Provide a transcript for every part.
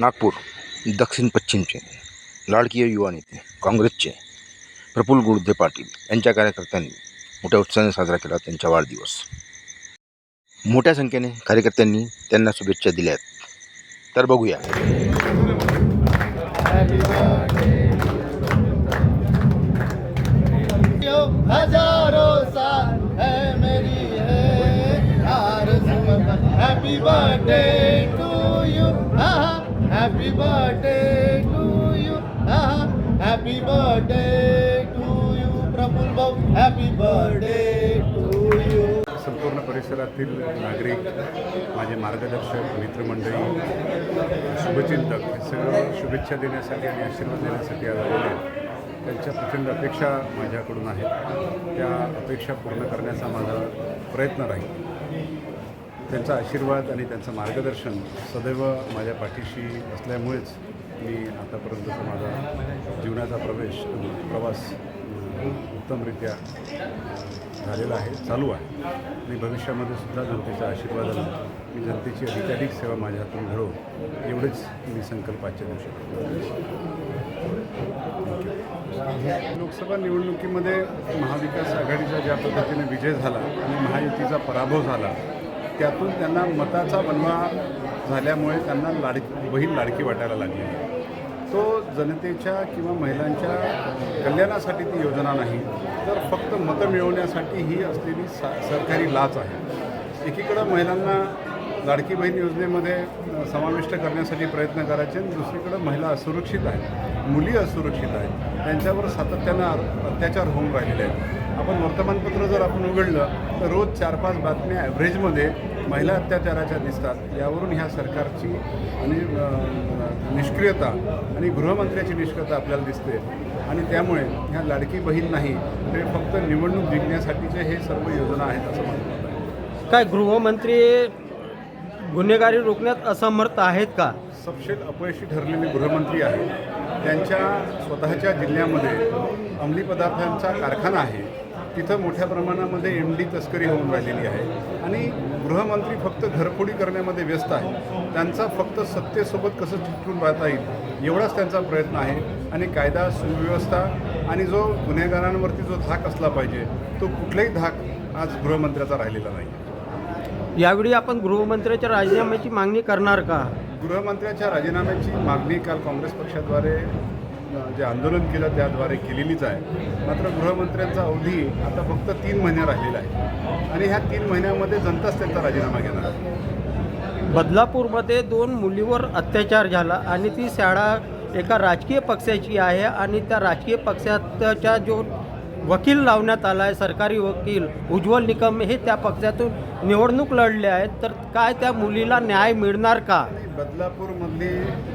नागपूर दक्षिण पश्चिमचे लाडकीय युवा नेते काँग्रेसचे प्रफुल्ल गुरुदेव पाटील यांच्या कार्यकर्त्यांनी मोठ्या उत्साहाने साजरा केला त्यांचा वाढदिवस. मोठ्या संख्येने कार्यकर्त्यांनी त्यांना शुभेच्छा दिल्या आहेत. तर बघूया. हजारों happy birthday to you happy birthday to you Praful भाऊ हॅपी बर्थडे टू यू संपूर्ण परिसरातील नागरिक माझे मार्गदर्शक मित्रमंडळी शुभचिंतक हे सगळं शुभेच्छा देण्यासाठी आणि आशीर्वाद देण्यासाठी आलेले आहेत. त्यांच्या प्रचंड अपेक्षा माझ्याकडून आहेत. त्या अपेक्षा पूर्ण करण्याचा माझा प्रयत्न राहील. त्यांचा आशीर्वाद आणि त्यांचं मार्गदर्शन सदैव माझ्या पाठीशी असल्यामुळेच मी आतापर्यंतचा माझा जीवनाचा प्रवेश प्रवास उत्तमरित्या झालेला आहे चालू आहे. आणि भविष्यामध्ये सुद्धा जनतेच्या आशीर्वादानं मी जनतेची अधिकाधिक सेवा माझ्या हातून घडवू एवढेच मी संकल्पाचे देऊ शकतो लोकसभा निवडणुकीमध्ये महाविकास आघाडीचा ज्या पद्धतीने विजय झाला आणि महायुतीचा पराभव झाला त्यातून त्यांना मताचा बनवा झाल्यामुळे त्यांना लाड बहीण लाडकी वाटायला लागली. तो जनतेच्या किंवा महिलांच्या कल्याणासाठी ती योजना नाही तर फक्त मतं मिळवण्यासाठी ही असलेली सा सरकारी लाच आहे. एकीकडं महिलांना लाडकी बहीण योजनेमध्ये समाविष्ट करण्यासाठी प्रयत्न करायचे आणि दुसरीकडं महिला असुरक्षित आहेत मुली असुरक्षित आहेत त्यांच्यावर सातत्यानं अत्याचार होऊन राहिलेले आहेत. आपण वर्तमानपत्र जर आपण उघडलं तर रोज चार पाच बातम्या ॲव्हरेजमध्ये महिला अत्याचाराच्या दिसतात. यावरून ह्या सरकारची आणि निष्क्रियता आणि गृहमंत्र्याची निष्क्रियता आपल्याला दिसते. आणि त्यामुळे ह्या लाडकी बहीण नाही ते फक्त निवडणूक जिंकण्यासाठीचे हे सर्व योजना आहेत असं म्हणतात काय गृहमंत्री गुन्हेगारी रोखण्यात असमर्थ आहेत का? सपशेल अपयशी ठरलेले गृहमंत्री आहेत. त्यांच्या स्वतःच्या जिल्ह्यामध्ये अंमली पदार्थांचा कारखाना आहे. तिथं मोठ्या प्रमाणामध्ये एम डी तस्करी होऊन राहिलेली आहे. आणि गृहमंत्री फक्त घरफोडी करण्यामध्ये व्यस्त आहे त्यांचा फक्त सत्तेसोबत कसं चिटकून राहता येईल एवढाच त्यांचा प्रयत्न आहे. आणि कायदा सुव्यवस्था आणि जो गुन्हेगारांवरती जो धाक असला पाहिजे तो कुठलाही धाक आज गृहमंत्र्याचा राहिलेला नाही यावेळी आपण गृहमंत्र्याच्या राजीनाम्याची मागणी करणार का? गृहमंत्र्याच्या राजीनाम्याची मागणी काल काँग्रेस पक्षाद्वारे जे आंदोलन केलं त्याद्वारे केलेलीच आहे. मात्र गृहमंत्र्यांचा अवधी आता फक्त तीन महिने राहिलेला आहे. आणि ह्या तीन महिन्यामध्ये जनताच त्यांचा राजीनामा घेणार आहे. बदलापूरमध्ये दोन मुलीवर अत्याचार झाला आणि ती शाळा एका राजकीय पक्षाची आहे आणि त्या राजकीय पक्षाचा जो वकील लावण्यात आला आहे सरकारी वकील उज्ज्वल निकम हे त्या पक्षातून निवडणूक लढले आहेत. तर काय त्या मुलीला न्याय मिळणार का? बदलापूरमधली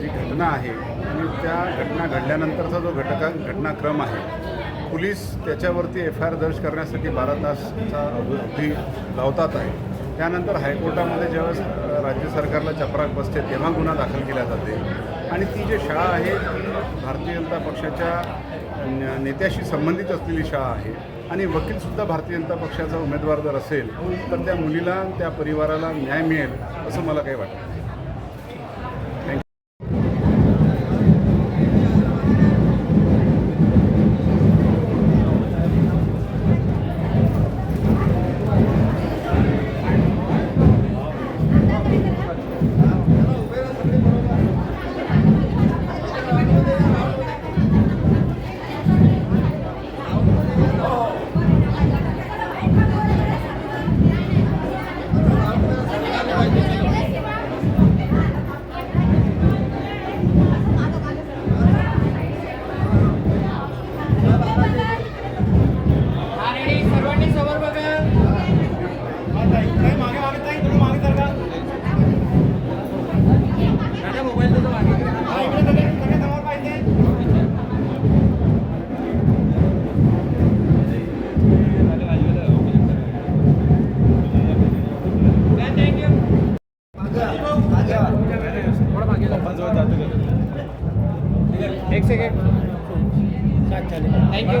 जी घटना आहे आणि त्या घटना घडल्यानंतरचा जो घटका घटनाक्रम आहे पोलीस त्याच्यावरती एफ आय आर दर्ज करण्यासाठी बारा तासचा अवधी लावतात आहे. त्यानंतर हायकोर्टामध्ये ज्यावेळेस राज्य सरकारला चपराक बसते तेव्हा गुन्हा दाखल केला जाते. आणि ती जी शाळा आहे ती भारतीय जनता पक्षाच्या नेत्याशी संबंधित असलेली शाळा आहे आणि वकीलसुद्धा भारतीय जनता पक्षाचा उमेदवार जर असेल तर त्या मुलीला त्या परिवाराला न्याय मिळेल असं मला काही वाटतं. एक सेकंड थँक्यू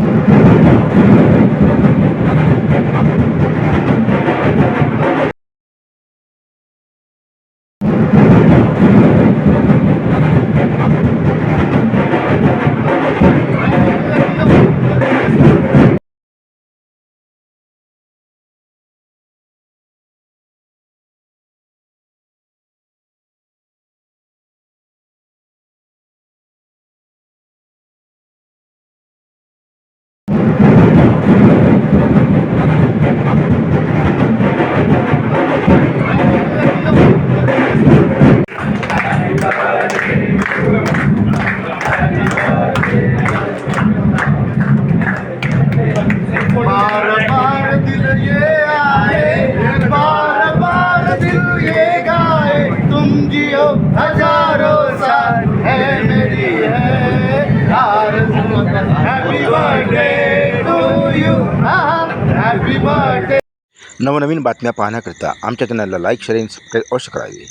नवनवीन बातम्या पाहण्याकरिता आमच्या चॅनलला लाईक शेअर सबस्क्राईब अवश्य करावे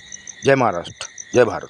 जय महाराष्ट्र जय भारत.